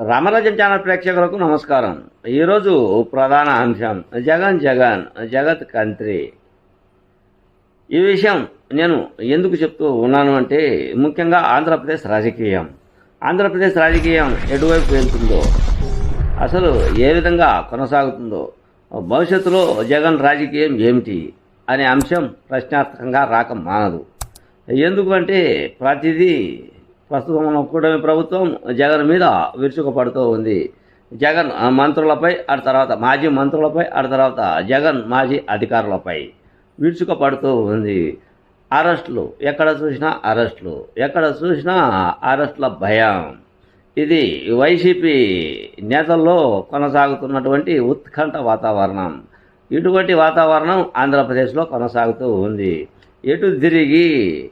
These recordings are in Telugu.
రామరాజ్యం ఛానల్ ప్రేక్షకులకు నమస్కారం. ఈరోజు ప్రధాన అంశం జగన్ జగన్ జగత్ కంత్రి. ఈ విషయం నేను ఎందుకు చెప్తూ ఉన్నాను అంటే ముఖ్యంగా ఆంధ్రప్రదేశ్ రాజకీయం. ఆంధ్రప్రదేశ్ రాజకీయం ఎటువైపు వెళ్తుందో అసలు ఏ విధంగా కొనసాగుతుందో భవిష్యత్తులో జగన్ రాజకీయం ఏమిటి అనే అంశం ప్రశ్నార్థకంగా రాక మానదు. ఎందుకంటే ప్రతిదీ ప్రస్తుతం ఉన్న కూటమి ప్రభుత్వం జగన్ మీద విరుచుకుపడుతూ ఉంది. జగన్ మంత్రులపై ఆ తర్వాత మాజీ మంత్రులపై ఆ తర్వాత జగన్ మాజీ అధికారులపై విరుచుకుపడుతూ ఉంది. అరెస్టులు ఎక్కడ చూసినా అరెస్టులు ఎక్కడ చూసినా అరెస్టుల భయం. ఇది వైసీపీ నేతల్లో కొనసాగుతున్నటువంటి ఉత్కంఠ వాతావరణం. ఇటువంటి వాతావరణం ఆంధ్రప్రదేశ్లో కొనసాగుతూ ఉంది. ఎటు తిరిగి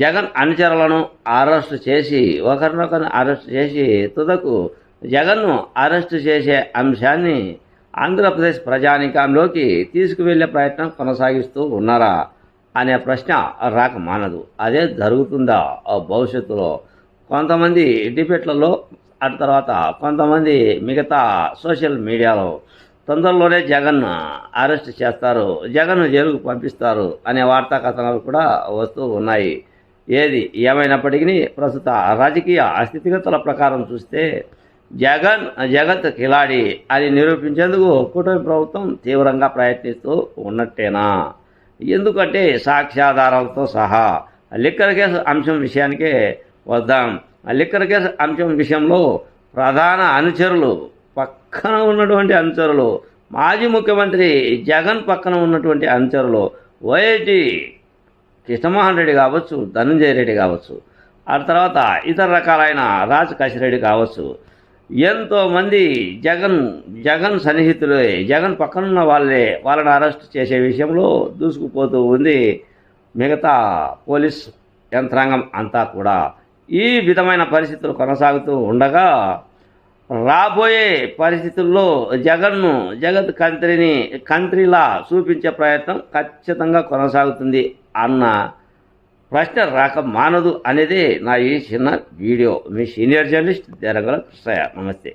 జగన్ అనుచరులను అరెస్ట్ చేసి ఒకరినొకరిని అరెస్ట్ చేసి తుదకు జగన్ను అరెస్ట్ చేసే అంశాన్ని ఆంధ్రప్రదేశ్ ప్రజానికంలోకి తీసుకువెళ్ళే ప్రయత్నం కొనసాగిస్తూ ఉన్నారా అనే ప్రశ్న రాక మానదు. అదే జరుగుతుందా ఆ భవిష్యత్తులో? కొంతమంది డిబేట్లలో అటు తర్వాత కొంతమంది మిగతా సోషల్ మీడియాలో తొందరలోనే జగన్ అరెస్ట్ చేస్తారు జగన్ జైలుకు పంపిస్తారు అనే వార్తా కథనాలు కూడా వస్తూ ఉన్నాయి. ఏది ఏమైనప్పటికీ ప్రస్తుత రాజకీయ స్థితిగతుల ప్రకారం చూస్తే జగన్ జగత్ కిలాడి అని నిరూపించేందుకు కూటమి ప్రభుత్వం తీవ్రంగా ప్రయత్నిస్తూ ఉన్నట్టేనా? ఎందుకంటే సాక్ష్యాధారాలతో సహా లిక్కర్ కేసు అంశం విషయానికే వద్దాం. ఆ లిక్కర్ కేసు అంశం విషయంలో ప్రధాన అనుచరులు పక్కన ఉన్నటువంటి అనుచరులు మాజీ ముఖ్యమంత్రి జగన్ పక్కన ఉన్నటువంటి అనుచరులు వైఐటి కృష్ణమోహన్ రెడ్డి కావచ్చు ధనంజయ రెడ్డి కావచ్చు ఆ తర్వాత ఇతర రకాలైన రాజ్ రెడ్డి కావచ్చు ఎంతోమంది జగన్ జగన్ సన్నిహితులే జగన్ పక్కనున్న వాళ్ళే వాళ్ళని అరెస్ట్ చేసే విషయంలో దూసుకుపోతూ ఉంది మిగతా పోలీస్ యంత్రాంగం అంతా కూడా. ఈ విధమైన పరిస్థితులు కొనసాగుతూ ఉండగా రాబోయే పరిస్థితుల్లో జగన్ను జగత్ కంత్రిని కంత్రిలా చూపించే ప్రయత్నం ఖచ్చితంగా కొనసాగుతుంది అన్న ప్రశ్న రాక మానదు అనేది నా ఈ చిన్న వీడియో. మీ సీనియర్ జర్నలిస్ట్ దేరంగల కృష్ణయ్య. నమస్తే.